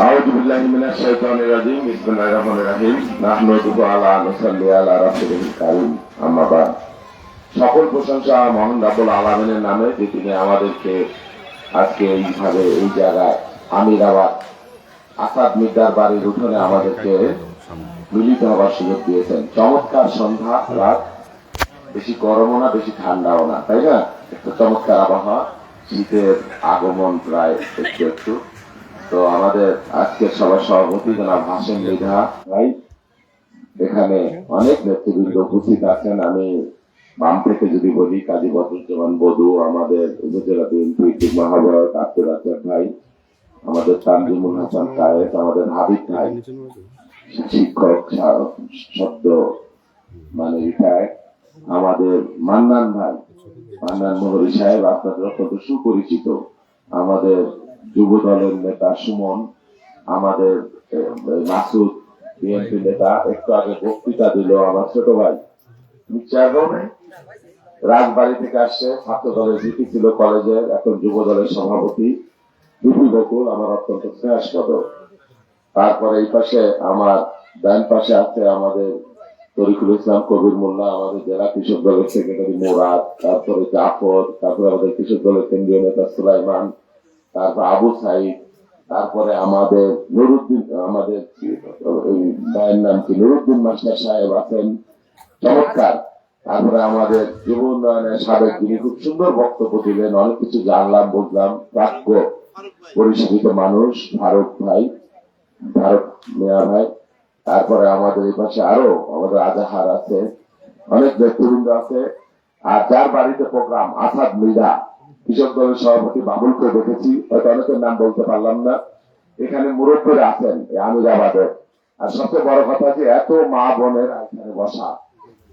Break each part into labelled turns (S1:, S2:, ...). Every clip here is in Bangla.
S1: أعوذ بالله من الشيطان الرجيم بسم الله الرحمن الرحيم نحمده على نصلي على رسوله الكريم أما بعد সকল প্রশংসা মহান রাবুল আলমিনের নামে যে তিনি আমাদেরকে আজকে এইভাবে এই জায়গায় আমিরাবাদ আসাদ মির্জার বাড়ির উঠোনে আমাদেরকে মিলিত হবার সুযোগ দিয়েছেন চমৎকার সন্ধ্যা রাত বেশি গরমও না বেশি ঠান্ডাও না তাই না একটা চমৎকার আবহাওয়া শীতের আগমন প্রায় একটু একটু তো আমাদের আজকের সবার সভাপতি জনাব হাসেন মৃধা ভাই। এখানে অনেক নেতৃবৃন্দ উপস্থিত আছেন। আমি বাম থেকে যদি বলি, কাজী বদরুজ্জামান বধু, আমাদের উপজেলা বিএনপি আহ্বায়ক আব্দুল রাজ্জাক ভাই, আমাদের তানজিমুল হাসান কায়েদ আমাদের হাবিব ভাই, শিক্ষক শব্দ মানে রিটায়ার্ড, আমাদের মান্নান ভাই। মান্নান মোহরি সাহেব আপনাদের অত্যন্ত সুপরিচিত। আমাদের যুব দলের নেতা সুমন আমাদের মাসুদ বিএনপি নেতা একটু আগে বক্তৃতা দিল আমার ছোট ভাই। চেয়ারম্যান রাজবাড়ি থেকে আসছে ছাত্র দলের ভিপি ছিল কলেজের এখন যুব দলের সভাপতি। বিপি বকুল আমার অত্যন্ত স্নেহাস্পদ তারপরে এই পাশে আমার ডান পাশে আছে আমাদের তরিকুল ইসলাম কবির মোল্লা আমাদের জেলা কৃষক দলের সেক্রেটারি মোরাদ তারপরে জাফর তারপরে আমাদের কৃষক দলের কেন্দ্রীয় নেতা সুলাইমান তারপর আবু সাইদ, তারপরে আমাদের নুরুদ্দিন, আমাদের ভাইয়ের নাম কি, নুরুদ্দিন মাস্টার সাহেব আছেন। চমৎকার। তারপরে আমাদের যুব উন্নয়নের সাবেক যিনি খুব সুন্দর বক্তব্য দিলেন, অনেক কিছু জানলাম, বুঝলাম। প্রাপ্য পরিশীলিত মানুষ, ভারত ভাই, ভারত মেয়া ভাই। তারপরে আমাদের এই পাশে আরও আমাদের আজাহার আছে, অনেক ব্যক্তিবৃন্দ আছে। আর যার বাড়িতে প্রোগ্রাম, আসাদ মৃধা। কৃষক দলের সভাপতি বাবুলকে দেখেছি হয়তো অনেকের নাম বলতে পারলাম না। এখানে মুরব্বীরা আছেন এই আমিরাবাদে। আর সবচেয়ে বড় কথা যে এত মা বোনের এখানে বসা।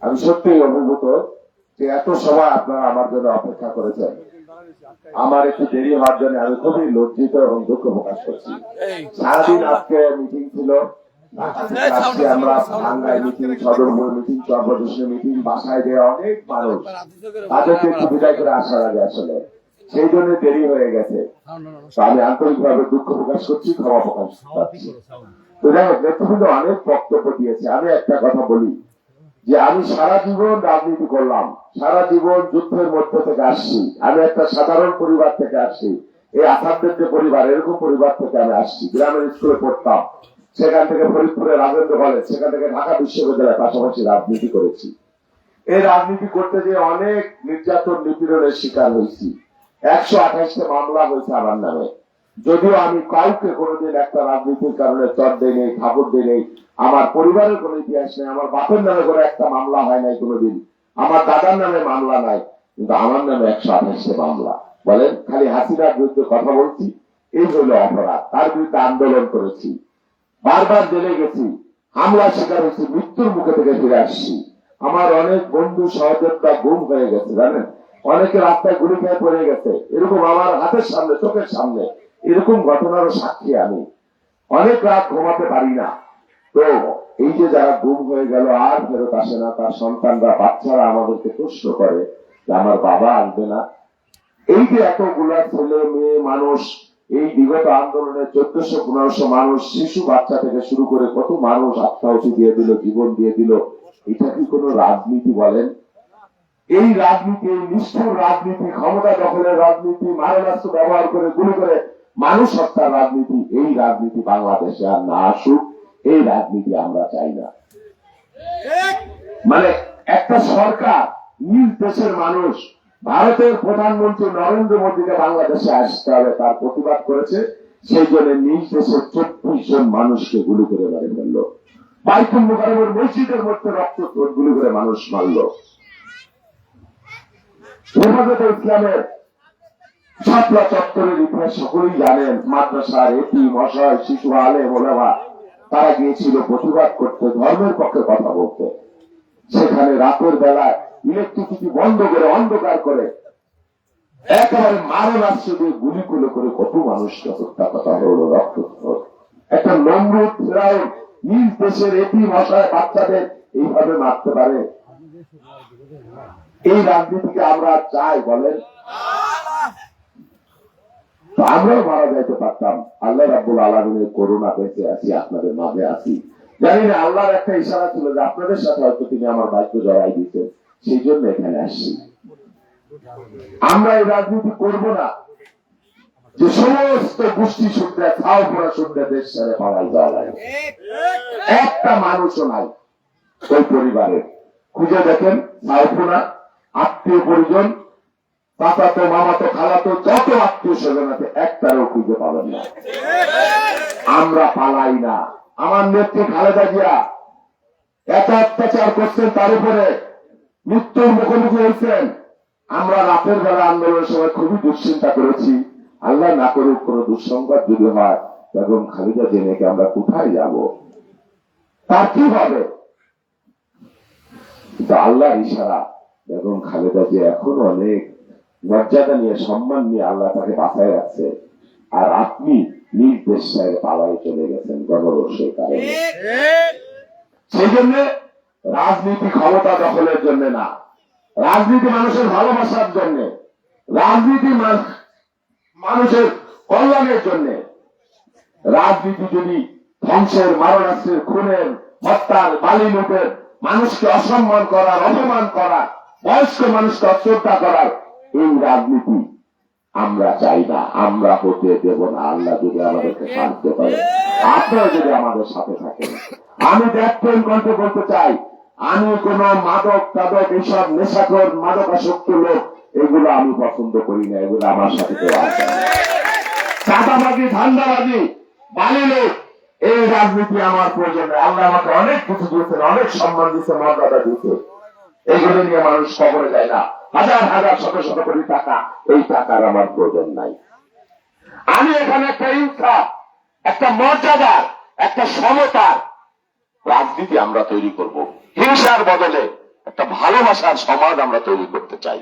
S1: আমি সত্যিই অভিভূত যে এত সময় আপনারা আমার জন্য অপেক্ষা করেছেন। আমার একটু দেরি হওয়ার জন্য আমি খুবই লজ্জিত এবং দুঃখ প্রকাশ করছি। সারাদিন আজকে মিটিং ছিল। আমরা টাঙ্গাই মিটিং সদরপুর মিটিং চরপ্রদেশের মিটিং বাসায় দেওয়া অনেক মানুষ তাদেরকে একটু বিদায় করে আসার আগে আসলে। সেই জন্য দেরি হয়ে গেছে। আমি আন্তরিকভাবে দুঃখ প্রকাশ করছি ক্ষমা প্রকাশ করছি তো যাই হোক নেতৃবৃন্দ অনেক বক্তব্য দিয়েছে। আমি একটা কথা বলি যে আমি সারা জীবন রাজনীতি করলাম সারা জীবন যুদ্ধের মধ্যে থেকে আসছি। আমি একটা সাধারণ পরিবার থেকে আসছি এই আসামদের যে পরিবার এরকম পরিবার থেকে আমি আসছি। গ্রামের স্কুলে পড়তাম সেখান থেকে ফরিদপুরে রাজেন্দ্র কলেজ সেখান থেকে ঢাকা বিশ্ববিদ্যালয়ের পাশাপাশি রাজনীতি করেছি। এই রাজনীতি করতে গিয়ে অনেক নির্যাতন নিপীড়নের শিকার হয়েছি। একশো আঠাশটা মামলা হয়েছে আমার নামে। যদিও আমি কাউকে কোনোদিন একটা রাজনীতির কারণে চট দেই নেই খাবার দেই নেই, আমার পরিবারের কোনো ইতিহাস নেই, আমার বাপের নামে করে একটা মামলা হয় নাই কোনোদিন, আমার দাদার নামে মামলা নাই, কিন্তু আমার নামে একশো আঠাশটা মামলা। বলেন, খালি হাসিনার বিরুদ্ধে কথা বলছি, এই হলো অপরাধ, তার বিরুদ্ধে আন্দোলন করেছি। বারবার জেলে গেছি হামলার শিকার হয়েছি, মৃত্যুর মুখে থেকে ফিরে আসছি। আমার অনেক বন্ধু সহযোগিতা গুম হয়ে গেছে, জানেন? অনেকে রাস্তায় গুলি খেয়ে পড়ে গেছে। এরকম আমার হাতের সামনে, চোখের সামনে, এরকম ঘটনারও সাক্ষী আমি। অনেক রাত ঘুমাতে পারি না। তো এই যে যারা গুম হয়ে গেল, আর ফেরত আসে না, তার সন্তানরা, বাচ্চারা আমাদেরকে প্রশ্ন করে যে, আমার বাবা আসবে না? এই যে এতগুলা ছেলে, মেয়ে, মানুষ, এই বিগত আন্দোলনে চোদ্দশো, পনেরোশো মানুষ, শিশু, বাচ্চা থেকে শুরু করে কত মানুষ আত্মাহুতি দিয়ে দিল, জীবন দিয়ে দিল, এটা কি কোনো রাজনীতি বলেন? এই রাজনীতি, নিষ্ঠুর রাজনীতি, ক্ষমতা দখলের রাজনীতি, মারণাস্ত্র ব্যবহার করে গুলি করে মানুষ হত্যার রাজনীতি, এই রাজনীতি বাংলাদেশে আর না আসুক, এই রাজনীতি আমরা চাই না। মানে একটা সরকার, নিজ দেশের মানুষ, ভারতের প্রধানমন্ত্রী নরেন্দ্র মোদীকে বাংলাদেশে আসতে হবে, তার প্রতিবাদ করেছে, সেই জন্য নিজ দেশের চব্বিশ জন মানুষকে গুলি করে মেরে ফেলল। বাইকুল মুখারমের মসজিদের মধ্যে রক্ত গুলি করে মানুষ মারলো। হেফাজতে ইসলামের ছাত্রা চত্বরের ইতিহাস সকলেই জানেন, মাদ্রাসার এটি মশাই, শিশু আলে মোলামা তারা গিয়েছিল প্রতিবাদ করতে, ধর্মের পক্ষে কথা বলতে। সেখানে রাতের বেলায় ইলেকট্রিসিটি বন্ধ করে, অন্ধকার করে, একেবারে মারণাস্ত্র দিয়ে গুলি করে করে কত মানুষকে হত্যা কথা হলো রক্ত একটা নমরুদ ফেরাউন নিজ দেশের এটি মশায় বাচ্চাদের এইভাবে মারতে পারে। এই রাজনীতিকে আমরা চাই, বলেন। আমরাও মারা যাইতে পারতাম। আল্লাহ রাব্বুল আলমিনের করুণা বেঁচে আছি, আপনাদের মাঝে আছি। জানি না, আল্লাহর একটা ইশারা ছিল যে আপনাদের সাথে হয়তো তিনি আমার ভাগ্য জড়াই দিতেন সেই জন্য এখানে আসছি। আমরা এই রাজনীতি করব না। যে সমস্ত গোষ্ঠী সূত্রে খাও পড়া সূত্রে দেশ ছেড়ে পালাই যাওয়া লাগে একটা মানুষও নাই, ওই পরিবারের। খুঁজে দেখেন সাউফুনা আত্মীয় পরিজন চাচাতো মামাতো, খালাতো, যত আত্মীয় স্বজন আছে, একটারও খুঁজে পাবেন না। আমরা পালাই না। আমার নেত্রী খালেদা জিয়া, এত অত্যাচার করছেন তার উপরে, মৃত্যুর মুখোমুখি হয়েছেন। আমরা রাতের বেলা আন্দোলনের সময় খুবই দুশ্চিন্তা করেছি। আল্লাহ না করুক কোন দুঃসংবাদ যদি হয়, বেগম খালিদা জেনেকে আমরা কোথায় যাব? তার কি হবে? কিন্তু আল্লাহর ইশারা। বেগম খালেদা যে এখন অনেক মর্যাদা নিয়ে, সম্মান নিয়ে আল্লাহ তাকে বাঁচায় রাখছে। আর আপনি নিজ দেশ পালায় চলে গেছেন গণরসের কারণে। সেই জন্য রাজনীতি ক্ষমতা দখলের জন্য না। রাজনীতি মানুষের ভালোবাসার জন্য, রাজনীতি মানুষের কল্যাণের জন্য। রাজনীতি যদি ধ্বংসের মারণাস্ত্রের, খুনের, হত্যার বালি লুটের মানুষকে অসম্মান করার, অপমান করার বয়স্ক মানুষকে অশ্রদ্ধা করার এই রাজনীতি আমরা চাই না, আমরা হতে দেব না। আল্লাহ যদি আমাদেরকে সাহায্য করে, আপনারা যদি আমাদের সাথে থাকেন। আমি দেখতেন কণ্ঠে বলতে চাই, আমি কোন মাদক টাদক এইসব নেশাখোর, মাদকাসক্ত লোক, এগুলো আমি পছন্দ করি না, এগুলো আমার সাথে চাঁদাবাজি, ধান্দাবাজি, বালি লোক, এই রাজনীতি আমার প্রয়োজন আল্লাহ আমাকে অনেক কিছু দিয়েছেন, অনেক সম্মান দিয়েছে মর্যাদা দিয়েছে এইগুলো নিয়ে মানুষ খবরে যায় না। হাজার হাজার শত শত কোটি টাকা। এই টাকার আমার প্রয়োজন নাই। আমি এখানে একটা ইনসাফ একটা মর্যাদার, একটা সমতার রাজনীতি আমরা তৈরি করব। হিংসার বদলে একটা ভালোবাসার সমাজ আমরা তৈরি করতে চাই।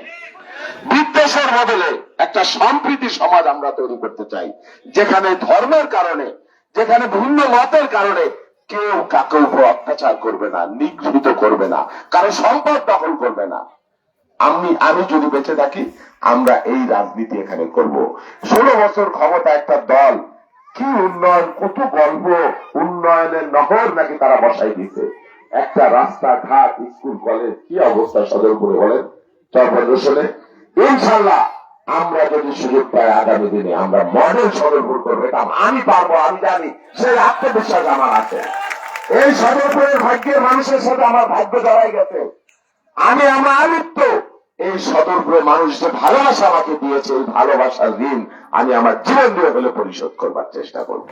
S1: বিদ্বেষের বদলে একটা সম্প্রীতি সমাজ আমরা তৈরি করতে চাই। যেখানে ধর্মের কারণে, যেখানে ভিন্ন মতের কারণে কেউ কাকে উপর অত্যাচার করবে না, নিগৃহীত করবে না, কারও সম্পদ দখল করবে না। আমি আমি যদি বেঁচে থাকি, আমরা এই রাজনীতি এখানে করব। ষোলো বছর ক্ষমতা একটা দল, কি উন্নয়ন, কত গল্প, উন্নয়নের নহর নাকি তারা বসাই দিছে একটা রাস্তা ঘাট স্কুল, কলেজ, কি অবস্থা সদরপুরে বলেন? চরপদর্শনে ইনশাল্লাহ আমরা যদি সুযোগ পাই আগামী দিনে আমরা মডেল সদরপুর করব। এটা আমি পারব, আমি জানি। সেই আত্মবিশ্বাস আমার আছে। এই সদরপুরের ভাগ্যের মানুষের সাথে আমার ভাগ্য জড়াই গেছে। আমি আমার আলিপ্ত। এই সদরপুরের মানুষ যে ভালোবাসা আমাকে দিয়েছে, এই ভালোবাসার ঋণ আমি আমার জীবন দিয়ে হলে পরিশোধ করবার চেষ্টা করব।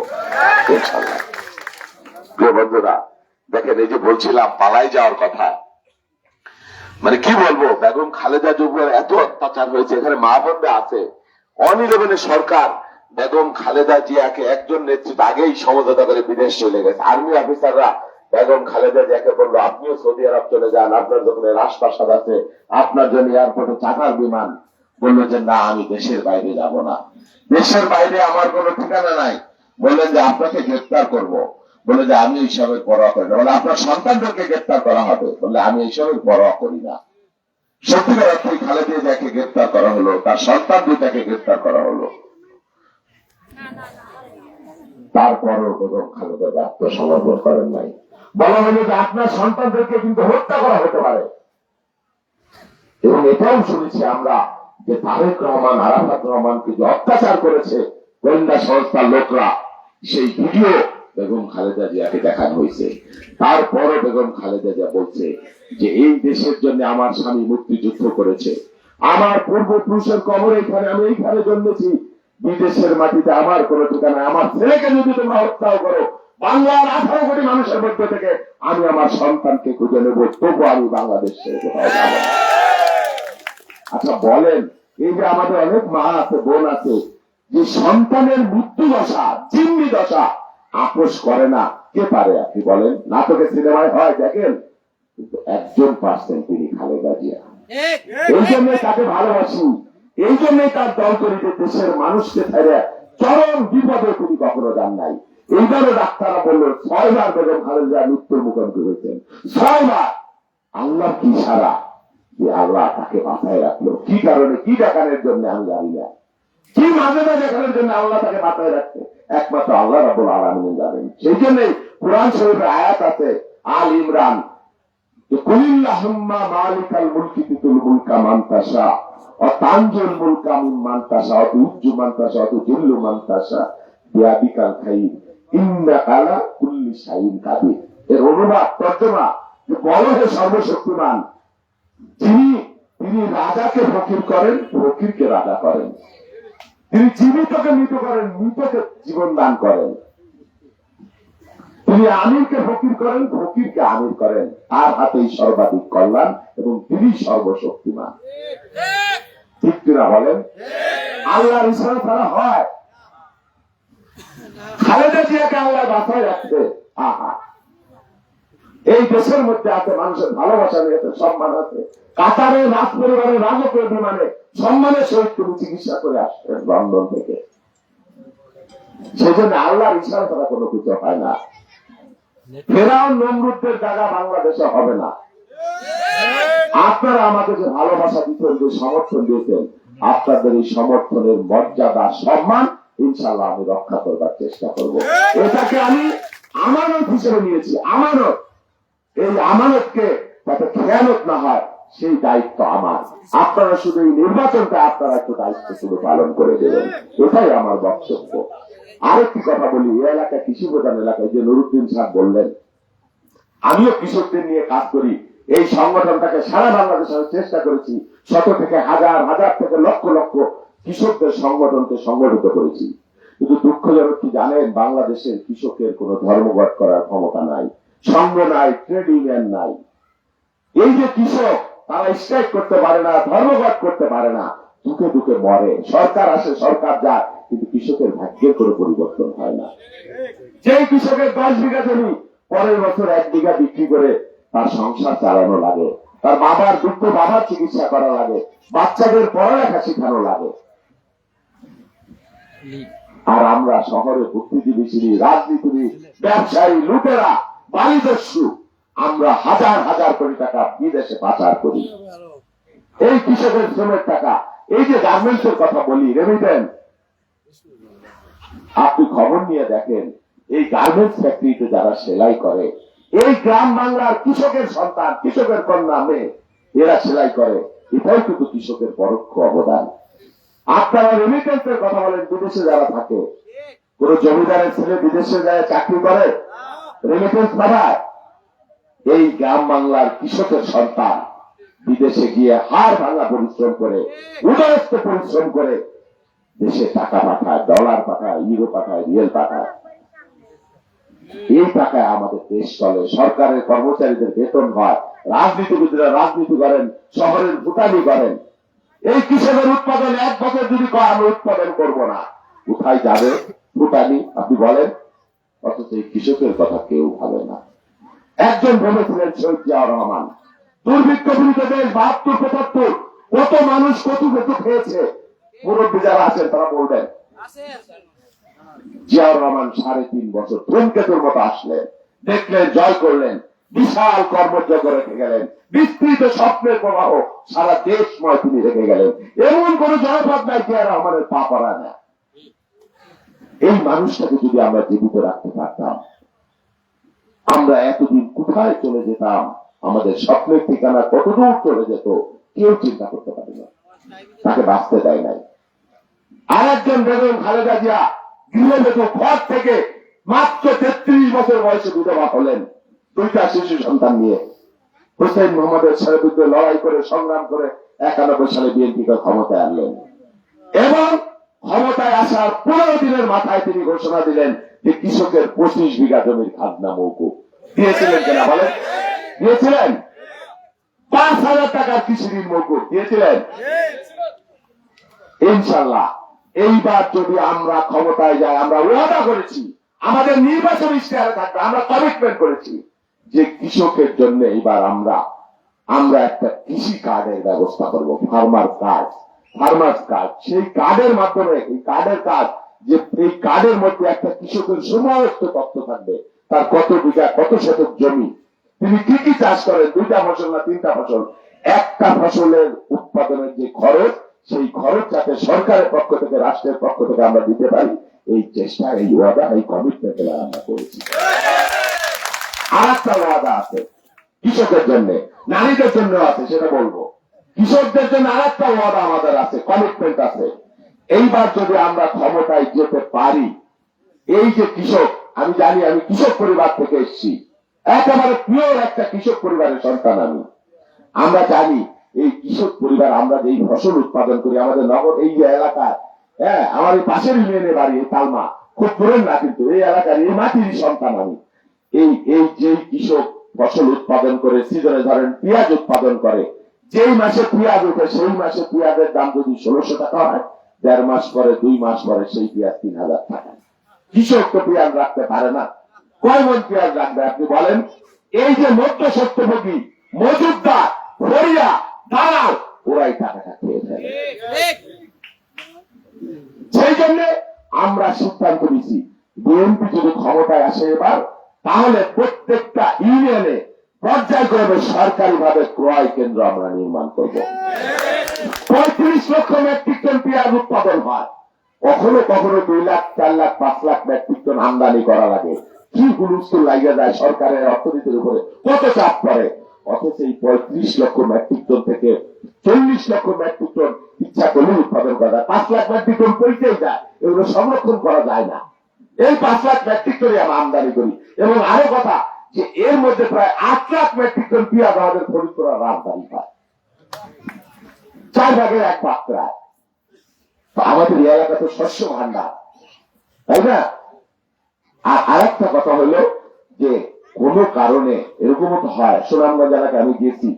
S1: প্রিয় বন্ধুরা, দেখেন এই যে বলছিলাম, পালাই যাওয়ার কথা। মানে কি বলব, বেগম খালেদা জুবের এত অত্যাচার হয়েছে, এখানে মা বোনরা আছে। অন সরকার বেগম খালেদা জিয়াকে একজন নেতৃত্ব আগেই সমঝোতা করে বিদেশ চলে গেছে। আর্মি অফিসাররা বেগম খালেদা জিয়াকে বলল, আপনিও সৌদি আরব চলে যান, আপনার দোকানে রাজপ্রাসাদ আছে, আপনার জন্য এয়ারপোর্টে চাকার বিমান। বলল যে, না, আমি দেশের বাইরে যাব না। দেশের বাইরে আমার কোনো ঠিকানা নাই। বললেন যে, আপনাকে গ্রেপ্তার করব। বলে যে আমি এইসবের পরোয়া করি না। বলে আপনার সন্তানদেরকে গ্রেপ্তার করা হবে। বলে আমি এইসবের পরোয়া করি না। সত্যিকার অর্থে খালেদা যাকে গ্রেপ্তার করা হলো, তার সন্তান দুটাকে গ্রেপ্তার করা হলো। তারপরও বেগম খালেদা আত্মসমর্পণ করেন নাই। বলা হলো যে আপনার সন্তানদেরকে কিন্তু হত্যা করা হতে পারে। এবং এটাও শুনেছি আমরা যে তারেক রহমান, আরাফাত রহমানকে যে অত্যাচার করেছে, গোয়েন্দা সংস্থার লোকরা, সেই ভিডিও বেগম খালেদা জিয়াকে দেখানো হয়েছে। তারপরও বেগম খালেদা জিয়া বলছে যে, এই দেশের জন্য আমার স্বামী মুক্তিযুদ্ধ করেছে। আমার পূর্বপুরুষের কবর এখানে আমি এইখানে জন্মেছি। বিদেশের মাটিতে আমার কোন ঠিকানা, আমার ছেলেকে যদি তোমরা হত্যাও করো, বাংলার আঠারো কোটি মানুষের মধ্যে থেকে আমি আমার সন্তানকে খুঁজে নেব, তবু আমি বাংলাদেশ ছেড়ে কোথাও আচ্ছা বলেন, এই যে আমাদের অনেক মা আছে, বোন আছে, যে সন্তানের মৃত্যু দশা, জিম্মি দশা আপোষ করে না। কে পারে আপনি বলেন? নাটকের সিনেমায় হয় দেখেন? কিন্তু একজন পার্সেন্ট তিনি খালেদা জিয়া। এই জন্য তাকে ভালোবাসি। এই জন্যই তার দল করিতে দেশের মানুষকে ছেড়ে চরম বিপদে তিনি কখনো যান নাই। এইবারও ডাক্তাররা বলল ছয়বার বেগম খালেদা মৃত্যুর মুখোমুখি হয়েছেন। ছয়বার! আল্লাহ কি সারা যে আল্লাহ তাকে মাথায় রাখল? কি কারণে? কি দেখানোর জন্য আমি জানি না। কি মাঝে মাঝে এখানের জন্য আল্লাহ তাকে বাঁচায় রাখছে? একমাত্র আল্লাহ রাবুল আলমিন জানেন। সেই জন্যই কোরআন শরীফের আয়াত আছে, আল ইমরান মান মান মান সর্বশক্তিমান তিনি রাজাকে ফকির করেন, ফকিরকে রাজা করেন। তিনি জীবিতকে মৃত করেন, মৃতকে জীবন দান করেন। তিনি আমিরকে ফকির করেন, ফকিরকে আমির করেন। তার হাতেই সর্বাধিক কল্যাণ এবং তিনি সর্বশক্তিমান। ঠিক কিনা বলেন? আল্লাহর ইসলাম তারা হয়। খালেদা জিয়াকে আল্লাহ বাসায় রাখছে আহা। এই দেশের মধ্যে আছে মানুষের ভালোবাসা নিয়েছে সম্মান আছে। কাতারে রাজ পরিবারের রাজকীয় বিমানে সম্মানের সহিত তুমি চিকিৎসা করে আসছেন লন্ডন থেকে। সেই জন্য আল্লাহর ইশারা ছাড়া কোনো কিছু হয় না। ফেরাও নমরুদদের জায়গা বাংলাদেশে হবে না। আপনারা আমাকে যে ভালোবাসা দিতেন, যে সমর্থন দিয়েছেন আপনাদের এই সমর্থনের মর্যাদা, সম্মান ইনশাল্লাহ আমি রক্ষা করবার চেষ্টা করব। এটাকে আমি আমানত হিসেবে নিয়েছি, আমানত। এই আমানতকে যাতে খেয়ানত না হয়, সেই দায়িত্ব আমার। আপনারা শুধু এই নির্বাচনটা আপনারা একটু দায়িত্ব শুধু পালন করে দেবেন। এটাই আমার বক্তব্য। আরেকটি কথা বলি, এই এলাকায় কৃষি প্রধান এলাকায় যে নুরুদ্দিন সাহেব বললেন, আমিও কৃষকদের নিয়ে কাজ করি। এই সংগঠনটাকে সারা বাংলাদেশে চেষ্টা করেছি, শত থেকে হাজার হাজার থেকে লক্ষ লক্ষ কৃষকদের সংগঠনকে সংগঠিত করেছি। কিন্তু দুঃখজনক কি জানেন, বাংলাদেশের কৃষকের কোন ধর্মঘট করার ক্ষমতা নাই। সংঘ নাই ট্রেড ইউনিয়ন নাই। এই যে কৃষক, তারা স্ট্রাইক করতে পারে না, ধর্মঘট করতে পারে না দুঃখে দুঃখে মরে। সরকার আসে, সরকার যায়, কিন্তু কৃষকের ভাগ্যের কোনো পরিবর্তন হয় না। যে কৃষকের দশ বিঘা জমি, পরের বছর এক বিঘা বিক্রি করে তার সংসার চালানো লাগে, তার বাবার দুঃখ বাবার চিকিৎসা করা লাগে, বাচ্চাদের পড়ালেখা শেখানো লাগে। আর আমরা শহরে বুদ্ধিজীবী, রাজনীতিবিদ, ব্যবসায়ী, লুটেরা বাড়িদস্যু আমরা হাজার হাজার কোটি টাকা বিদেশে পাচার করি। এই কৃষকের শ্রমের টাকা, এই যে গার্মেন্টস এর কথা বলি রেমিটেন্স আপনি খবর নিয়ে দেখেন, এই গার্মেন্টস ফ্যাক্টরিতে যারা সেলাই করে, এই গ্রাম বাংলার কৃষকের সন্তান, কৃষকের কন্যা, মেয়ে, এরা সেলাই করে। এটাই কিন্তু কৃষকের পরোক্ষ অবদান। আপনারা রেমিটেন্সের কথা বলেন, বিদেশে যারা থাকে, কোন জমিদারের ছেলে বিদেশে যায়, চাকরি করে? রেমিটেন্স পাঠায় এই গ্রাম বাংলার কৃষকের সন্তান বিদেশে গিয়ে হাড় ভাঙা পরিশ্রম করে, উদয়স্ত পরিশ্রম করে দেশে টাকা পাঠায় ডলার পাঠায় ইউরো পাঠায় রিয়েল পাঠায়। এই টাকায় আমাদের দেশ চলে। সরকারের কর্মচারীদের বেতন হয়। রাজনীতিবিদরা রাজনীতি করেন, শহরের ভুটানি করেন। এই কৃষকের উৎপাদন এক বছর যদি আমি উৎপাদন করব না। কোথায় যাবে ভুটানি আপনি বলেন। অথচ এই কৃষকের কথা কেউ ভাবে না। একজন বলেছিলেন শহীদ জিয়াউর রহমান। দুর্ভিক্ষ পীড়িত দেশ, বাহাত্তর, পঁচাত্তর, কত মানুষ, কত কত খেয়েছে? মুরব্বী যারা আছেন, তারা বলবেন, জিয়াউর রহমান সাড়ে তিন বছর ধূমকেতুর মতো আসলেন, দেখলেন, জয় করলেন, বিশাল কর্মযজ্ঞ রেখে গেলেন, বিস্তৃত স্বপ্নের প্রবাহ সারা দেশময় তিনি রেখে গেলেন। এমন কোন জয়পথ নাই জিয়া রহমানের পা পড়া না। এই মানুষটাকে যদি আমরা জীবিত রাখতে পারতাম, আমরা এতদিন কোথায় চলে যেতাম, আমাদের স্বপ্নের ঠিকানা কতদূর চলে যেত, কেউ চিন্তা করতে পারে না। তাকে বাঁচতে দেয় নাই। আর একজন বেগম খালেদা জিয়া গৃহবধূ ঘর থেকে মাত্র তেত্রিশ বছর বয়সে বিধবা হলেন। দুইটা শিশু সন্তান নিয়ে হুসেন মোহাম্মদের ছেলে বিরুদ্ধে লড়াই করে, সংগ্রাম করে একানব্বই সালে বিএনপিকে ক্ষমতায় আনলেন। এবং ক্ষমতায় আসার পনেরো দিনের মাথায় তিনি ঘোষণা দিলেন যে কৃষকের পঁচিশ বিঘা জমির খাজনা মৌকুব দিয়েছিলেন কিনা বলেন? দিয়েছিলেন। পাঁচ হাজার টাকার কৃষি ঋণ মৌকুব দিয়েছিলেন। ইনশাল্লাহ, এইবার যদি আমরা ক্ষমতায় যাই, আমরা ওয়াদা করেছি, আমাদের নির্বাচন ইশতেহারে থাকবে, আমরা কমিটমেন্ট করেছি যে কৃষকের জন্য এইবার আমরা আমরা একটা কৃষি কার্ডের ব্যবস্থা করব ফার্মার কার্ড ফার্মার কার্ড সেই কার্ডের মাধ্যমে, এই কার্ডের কাজ, যে এই কার্ডের মধ্যে একটা কৃষকের সমস্ত তথ্য থাকবে, তার কত বিঘা, কত শতক জমি। তিনি কি কি চাষ করেন? দুইটা ফসল না তিনটা ফসল? একটা ফসলের উৎপাদনের যে খরচ, সেই খরচ যাতে সরকারের পক্ষ থেকে, রাষ্ট্রের পক্ষ থেকে আমরা দিতে পারি, এই চেষ্টা, এই ওয়াদা, এই কমিটমেন্ট আমরা করেছি। আর একটা ওয়াদা আছে, কৃষকের জন্য, নারীদের জন্য আছে, সেটা বলব। কৃষকদের জন্য আর একটা ওয়াদা আমাদের আছে কমিটমেন্ট আছে। এইবার যদি আমরা ক্ষমতায় যেতে পারি, এই যে কৃষক, আমি জানি আমি কৃষক পরিবার থেকে এসেছি, একেবারে পিওর একটা কৃষক পরিবারের সন্তান আমি। আমরা জানি এই কৃষক পরিবার, আমরা যে ফসল উৎপাদন করি, আমাদের নগর, এই যে এলাকায় হ্যাঁ আমার এই পাশের ইউনিয়নে বাড়ি তালমা, খুব দূরের না কিন্তু, এই এলাকার এই মাটিরই সন্তান আমি। এই এই যে কৃষক ফসল উৎপাদন করে, সিজনে ধরেন, পেঁয়াজ উৎপাদন করে যেই মাসে পেঁয়াজ ওঠে, সেই মাসে পেঁয়াজের দাম যদি ষোলোশো টাকা হয়, দেড় মাস পরে, দুই মাস পরে সেই পেঁয়াজ তিন হাজার টাকা। কৃষক তো পেঁয়াজ রাখতে পারে না। কয় মন পেঁয়াজ রাখবে, আপনি বলেন? এই যে মধ্য সত্যভোগী, মজুদদার ফরিয়া দালাল, ওরাই টাকাটা খেয়ে ফেলে। সেই জন্য আমরা সিদ্ধান্ত নিছি বিএনপি যদি ক্ষমতায় আসে এবার, তাহলে প্রত্যেকটা ইউনিয়নে পর্যায়ক্রমে সরকারি ভাবে ক্রয় কেন্দ্র আমরা নির্মাণ করব। পঁয়ত্রিশ লক্ষ মেট্রিক টন পেঁয়াজ উৎপাদন হয়। কখনো কখনো দুই লাখ, চার লাখ, পাঁচ লাখ মেট্রিক টন আমদানি করা লাগে। কি হুলুস্থুল লাগিয়ে যায় সরকারের অর্থনীতির উপরে? কত চাপ পড়ে? অথচ এই পঁয়ত্রিশ লক্ষ মেট্রিক টন থেকে চল্লিশ লক্ষ মেট্রিক টন ইচ্ছা করলে উৎপাদন করা যায়। পাঁচ লাখ মেট্রিক টন পরিচয় যায়, এগুলো সংরক্ষণ করা যায় না। এই পাঁচ লাখ মেট্রিক টনই আমরা আমদানি করি। এবং আরও কথা যে এর মধ্যে প্রায় আট লাখ মেট্রিক টন পেঁয়াজ আমাদের ফরিদপুর রাজধানী পায় চার ভাগের এক ভাগ প্রায়। আমাদের এলাকা তো শস্য ভান্ডার তাই না? আর আরেকটা কথা হলো যে কোনো কারণে এরকম তো হয়, সুনামগঞ্জ এলাকায় আমি গেছি,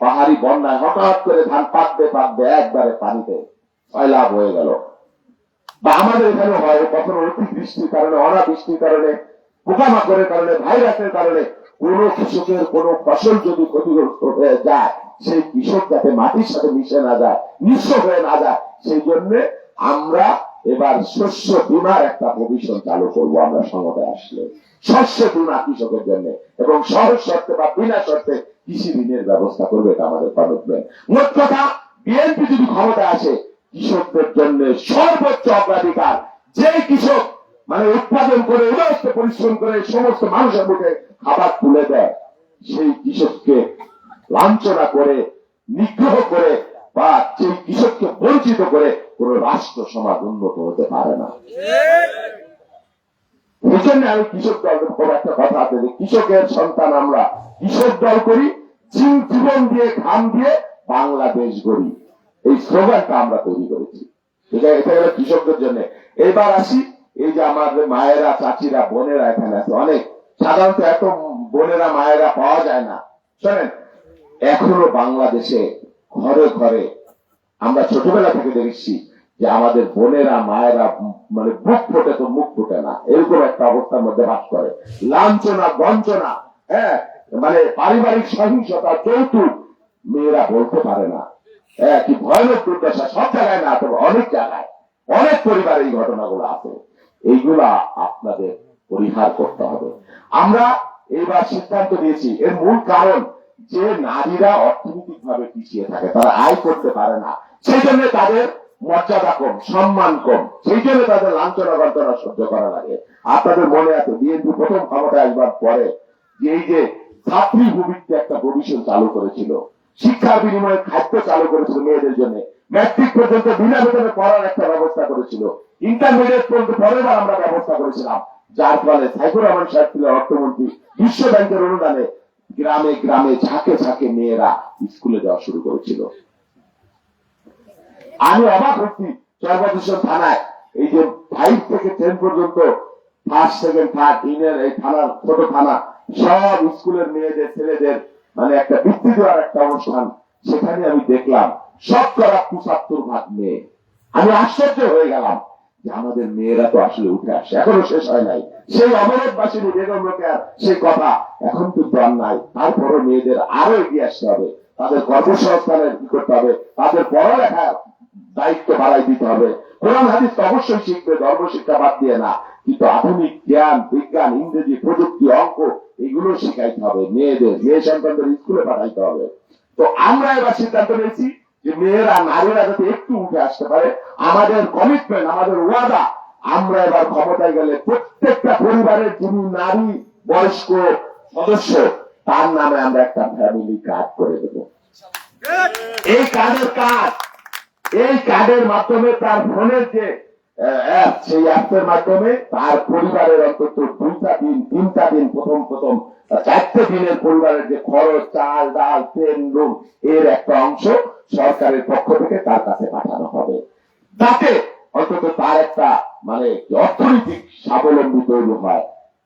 S1: পাহাড়ি বন্যায় হঠাৎ করে ধান পাকবে পাকবে একবারে পানিতে সয়লাভ হয়ে গেল। বা আমাদের এখানে হয়, কখনো অতিবৃষ্টির কারণে, অনাবৃষ্টির কারণে পোকামাকড়ের কারণে, ভাইরাসের কারণে কোন কৃষকের কোন ফসল যদি ক্ষতিগ্রস্ত হয়ে যায়, সেই কৃষক যাতে মাটির সাথে মিশে না যায়, নিঃস্ব হয়ে না যায়, সেই জন্য আমরা এবার শস্য বীমার একটা প্রভিশন চালু করব আমরা ক্ষমতায় আসলে। শস্য বীমা কৃষকের জন্য এবং সহজ শর্তে বা বিনা শর্তে কৃষি ঋণের ব্যবস্থা করবে এটা আমাদের কমিটমেন্ট মোট কথা, বিএনপি যদি ক্ষমতায় আসে, কৃষকদের জন্য সর্বোচ্চ অগ্রাধিকার যে কৃষক মানে উৎপাদন করে উদস্ত পরিশ্রম করে সমস্ত মানুষের মুখে খাবার তুলে দেয়। সেই কৃষককে লাঞ্ছনা করে, নিগ্রহ করে বা সেই কৃষককে বঞ্চিত করে কোন রাষ্ট্র, সমাজ উন্নত হতে পারে না। এই জন্য আমি কৃষক দল খুব একটা কথা আছে যে কৃষকের সন্তান আমরা কৃষক দল করি জীব- জীবন দিয়ে, ঘাম দিয়ে বাংলাদেশ গড়ি। এই স্লোগানটা আমরা তৈরি করেছি। এটা এটা হলো কৃষকদের জন্য। এবার আসি এই যে আমাদের মায়েরা, চাচিরা, বোনেরা এখানে আছে, অনেক। সাধারণত এত বোনেরা, মায়েরা পাওয়া যায় না। শোনেন, এখনও বাংলাদেশে ঘরে ঘরে আমরা ছোটবেলা থেকে দেখেছি যে আমাদের বোনেরা, মায়েরা মানে বুক ফোটে তো মুখ ফোটে না। এরকম একটা অবস্থার মধ্যে বাস করে। লাঞ্ছনা, বঞ্চনা হ্যাঁ? মানে পারিবারিক সহিংসতা, যৌতুক মেয়েরা বলতে পারে না। হ্যাঁ কি ভয়ানক দুর্দশা সব জায়গায় না, তবে অনেক জায়গায়। অনেক পরিবারে এই ঘটনাগুলো আছে। এইগুলা আপনাদের পরিহার করতে হবে। আমরা এইবার সিদ্ধান্ত নিয়েছি, এর মূল কারণ যে নারীরা অর্থনৈতিক ভাবে পিছিয়ে থাকে, তারা আয় করতে পারে না। সেই জন্য তাদের মর্যাদা কম, সম্মান কম, সেই জন্য তাদের লাঞ্ছনা বঞ্চনা সহ্য করা লাগে। আপনাদের মনে আছে, বিএনপি প্রথম ক্ষমতায় আসবার পরে যে এই যে ছাত্রী ভূমিতে একটা প্রভিশন চালু করেছিল, শিক্ষার বিনিময়ে খাদ্য চালু করেছিল মেয়েদের জন্য। ম্যাট্রিক পর্যন্ত বিনা বেতনে পড়ার একটা ব্যবস্থা করেছিল। ইন্টারমিডিয়েট পর্যন্ত পরের আমরা ব্যবস্থা করেছিলাম। যার ফলে সাইফুর রহমান সাহেব ছিলেন অর্থমন্ত্রী। বিশ্ব ব্যাংকের অনুদানে গ্রামে গ্রামে ঝাঁকে ঝাঁকে মেয়েরা স্কুলে যাওয়া শুরু করেছিল। আমি অবাক হচ্ছি সর্বদূষণ থানায়। এই যে ফাইভ থেকে টেন পর্যন্ত ফার্স্ট সেকেন্ড থার্ড ইনের এই থানার ছোট থানা, সব স্কুলের মেয়েদের, ছেলেদের মানে একটা বৃত্তি দেওয়ার একটা অনুষ্ঠান, সেখানে আমি দেখলাম। সব করা পঁচাত্তর ভাগ মেয়ে আমি আশ্চর্য হয়ে গেলাম যে আমাদের মেয়েরা তো আসলে উঠে আসে, এখনও শেষ হয় নাই। সেই অবরোধবাসীর বেগম রোকেয়ার সেই কথা এখন কিন্তু আর নাই। তারপরও মেয়েদের আরও এগিয়ে আসতে হবে। তাদের কর্মসংস্থানের কি করতে হবে? তাদের পড়ালেখার দায়িত্ব বাড়াই দিতে হবে। কোরআন হাদিস তো অবশ্যই শিখবে, ধর্ম শিক্ষা বাদ দিয়ে না। কিন্তু আধুনিক জ্ঞান, বিজ্ঞান, ইংরেজি, প্রযুক্তি, অঙ্ক, এগুলো শিখাইতে হবে। মেয়েদের, মেয়ে সন্তানদের স্কুলে পাঠাইতে হবে। তো আমরা এবার সিদ্ধান্ত নিয়েছি যে মেয়েরা, নারীরা যাতে একটু উঠে আসতে পারে, আমাদের কমিটমেন্ট আমাদের ওয়াদা, আমরা এবার ক্ষমতায় গেলে প্রত্যেকটা পরিবারের যিনি নারী, বয়স্ক সদস্য, তার নামে আমরা একটা ফ্যামিলি কার্ড করে দেব। এই কার্ডের কাজ, এই কার্ডের মাধ্যমে তার ফোনের যে অ্যাপ সেই অ্যাপের মাধ্যমে তার পরিবারের অন্তত দুইটা দিন, তিনটা দিন, প্রথম প্রথম, চারটে দিনের পরিবারের যে খরচ, চাল, ডাল, তেল, নুন, এর একটা অংশ সরকারের পক্ষ থেকে তার কাছে পাঠানো হবে। তাতে অন্তত তার একটা মানে অর্থনৈতিক স্বাবলম্বী তৈরি হয়।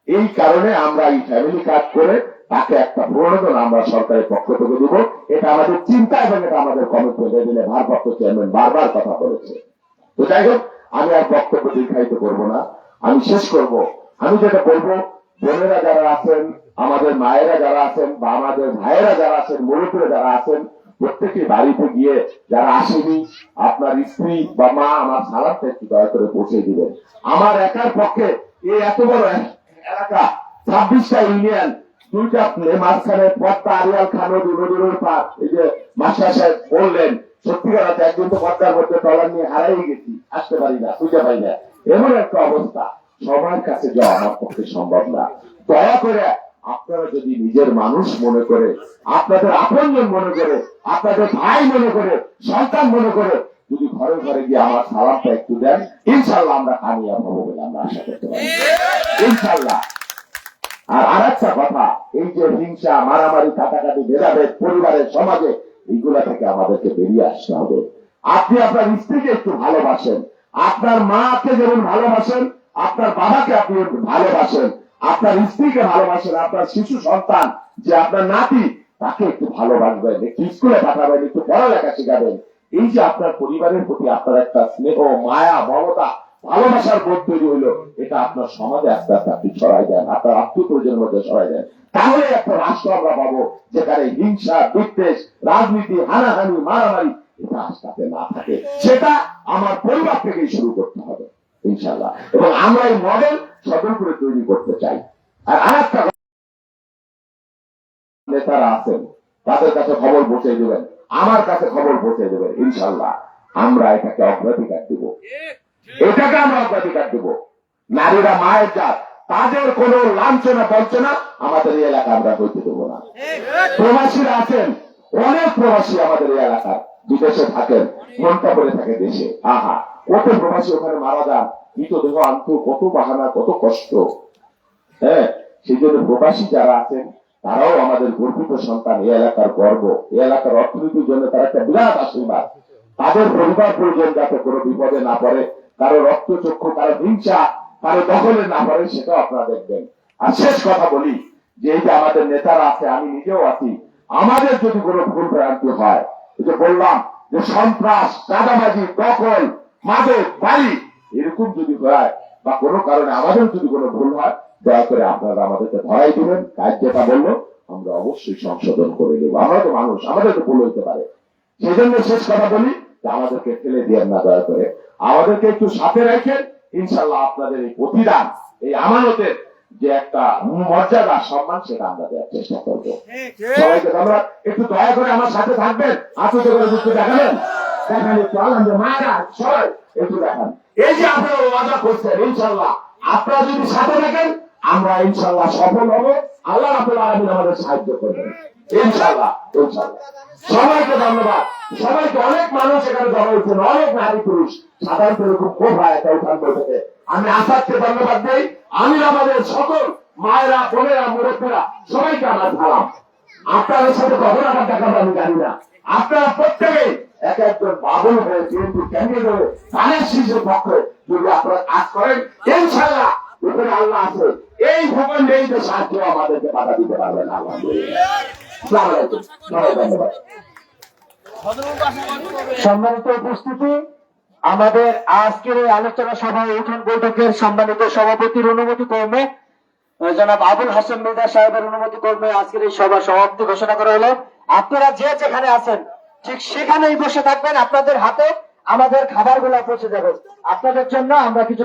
S1: এই কারণে আমরা এই ফ্যামিলি কার্ড করে তাকে একটা প্রণোদন আমরা সরকারের পক্ষ থেকে দিব। এটা আমাদের চিন্তা এবং এটা আমাদের কমিটমেন্ট এদিনে ভারপ্রাপ্ত চেয়ারম্যান বারবার কথা বলেছে। তো যাই হোক আমি আর বক্তব্য দীর্ঘায়িত করব না। আমি শেষ করব। আমি যেটা বলব, বোনেরা যারা আছেন, আমাদের মায়েরা যারা আছেন বা আমাদের ভাইয়েরা যারা আছেন মুরব্বীরা যারা আছেন প্রত্যেকে বাড়িতে গিয়ে যারা আসেনি, আপনার স্ত্রী বা মা আমার সালাদটা একটু দয়া করে পৌঁছে দিবেন। আমার একার পক্ষে এই এত বড় এলাকা, ছাব্বিশটা ইউনিয়ন, দুইটা মাঝখানে পদ্মা আরিয়াল খান ওই পার, এই যে মাস্টার সাহেব বললেন, সত্যিকার একদিন তো পদ্মার মধ্যে টলার নিয়ে হারাই গেছি। আসতে পারি না, খুঁজে পাই না। এমন একটা অবস্থা। সবার কাছে যাওয়া আমার পক্ষে সম্ভব না। দয়া করে আপনারা যদি নিজের মানুষ মনে করে, আপনাদের আপনজন মনে করে, আপনাদের ভাই মনে করে, সন্তান মনে করে, যদি ঘরে ঘরে গিয়ে আমার সালামটা একটু দেন, ইনশাল্লাহ আমরা কামিয়াব হব বলে আমরা আশা করতে পারি। ইনশাল্লাহ। আর আর একটা কথা, এই যে হিংসা, মারামারি, কাটাকাটি, ভেদাভেদ, পরিবারের, সমাজে, এইগুলা থেকে আমাদেরকে বেরিয়ে আসতে হবে। আপনি আপনার স্ত্রীকে একটু ভালোবাসেন। আপনার মাকে যেমন ভালোবাসেন, আপনার বাবাকে আপনি ভালোবাসেন। আপনার স্ত্রীকে ভালোবাসেন, আপনার শিশু সন্তান যে আপনার নাতি, তাকে একটু ভালোবাসবেন, একটু স্কুলে পাঠাবেন, একটু পড়ালেখা শেখাবেন। এই যে আপনার পরিবারের প্রতি আপনার একটা স্নেহ, মায়া, মমতা, ভালোবাসার বোধ তৈরি হইল, এটা আপনার সমাজে আস্তে আস্তে আপনি ছড়াই দেন, আপনার আত্মীয় পরিজনের মধ্যে ছড়াই দেন। তাহলে একটা রাষ্ট্র আমরা পাবো, যেখানে হিংসা, বিদ্বেষ, রাজনীতি, হানাহানি, মারামারি আস্তে না থাকে সেটা আমার পরিবার থেকেই শুরু করতে হবে ইনশাল্লাহ এবং আমরা এই মডেল সদল করে তৈরি করতে চাই। আর আরেকটা নেতারা আছেন তাদের কাছে খবর পৌঁছে দেবেন আমার কাছে খবর পৌঁছে দেবেন ইনশাল্লাহ আমরা এটাকে অগ্রাধিকার দিব। এটাকে আমরা অগ্রাধিকার দেব। নারীরা মায়ের জাত তাদের কোন লাঞ্ছনা বঞ্চনা আমাদের এই এলাকা আমরা হইতে দেবো না। প্রবাসীরা আছেন অনেক প্রবাসী আমাদের এই এলাকার। বিদেশে থাকেন, ঘণ্টা পরে থাকে দেশে। আহা, কত প্রবাসী ওখানে মারা যান। মৃতদেহ আনতো, কত বাহানা, কত কষ্ট। হ্যাঁ সেই জন্য প্রবাসী যারা আছেন, তারাও আমাদের গর্বিত সন্তান এই এলাকার গর্ব। এই এলাকার অর্থনীতির জন্য তারা একটা বিরাট আশীর্বাদ। তাদের পরিবার পরিজন যাতে কোনো বিপদে না পড়ে, কারও রক্তচক্ষু কারও হিংসা, কারও দখলে না পড়ে, সেটাও আপনারা দেখবেন। আর শেষ কথা বলি যে এই যে আমাদের নেতারা আছে, আমি নিজেও আছি, আমাদের যদি কোনো ভুল ভ্রান্তি হয় যে বললাম যে সন্ত্রাস, চাঁদাবাজি, দখল, মাদক বাড়ি এরকম যদি হয় বা কোনো কারণে আমাদের যদি কোনো ভুল হয়, দয়া করে আপনারা আমাদেরকে ধরাই দিবেন। কাজ যেটা বলল, আমরা অবশ্যই সংশোধন করে দেবো আমরা তো মানুষ, আমাদের তো ভুল হইতে পারে। সেই জন্য শেষ কথা বলি আমাদেরকে ফেলে দিয়ে না দয়া করে। আমাদেরকে একটু সাথে রাখেন। ইনশাল্লাহ আপনাদের এই প্রতিদান, এই আমানতের যে একটা মর্যাদা, সম্মান সেটা আমরা দেওয়ার চেষ্টা করব। সবাইকে আমরা একটু দয়া করে আমার সাথে থাকবেন। আত্মীয় করে যুক্ত দেখাবেন। দেখান একটু আনন্দ মায়েরা সবাই একটু দেখান। এই যে আপনারা ওয়াদা করছেন ইনশাল্লাহ আপনারা যদি সাথে থাকেন, আমরা ইনশাল্লাহ সফল হব। আল্লাহ রাবুল আলমিন আমাদের সাহায্য করবেন। ইনশাল্লাহ ইনশাল্লাহ সবাইকে ধন্যবাদ। সবাইকে অনেক মানুষ এখানে জমা হয়েছেন। অনেক নারী পুরুষ। সাধারণত খুব হয় একটা উঠান বৈঠকে। আমি আসাদকে ধন্যবাদ দেই। আমি আমাদের সকল মায়েরা বোনেরা মুরব্বীরা সবাইকে আমার সালাম। আপনাদের সাথে কখন আমার দেখা আমি জানি না। আপনারা প্রত্যেকেই এক একজন বাবুল হয়ে বিএনপি ক্যান্ডিডেট হয়ে তাদের শিশুর পক্ষে যদি আপনারা কাজ করেন ইনশাল্লাহ উপরে আল্লাহ আছে। এই ভূখণ্ড এই যে সাহায্য আমাদেরকে বাধা দিতে পারবে না। আলহামদুলিল্লাহ
S2: সম্মানিত উপস্থিতি আমাদের আজকের এই আলোচনা সভায় উঠান বৈঠকের সম্মানিত সভাপতির অনুমতি কর্মে জনাব আবুল হাসান মির্জা সাহেবের অনুমতি কর্মে আজকের এই সভা সমাপ্তি ঘোষণা করা হলো। আপনারা যে যেখানে আছেন, ঠিক সেখানেই বসে থাকবেন। আপনাদের হাতে আমাদের খাবার খাবারগুলো পৌঁছে যাবে। আপনাদের জন্য আমরা কিছু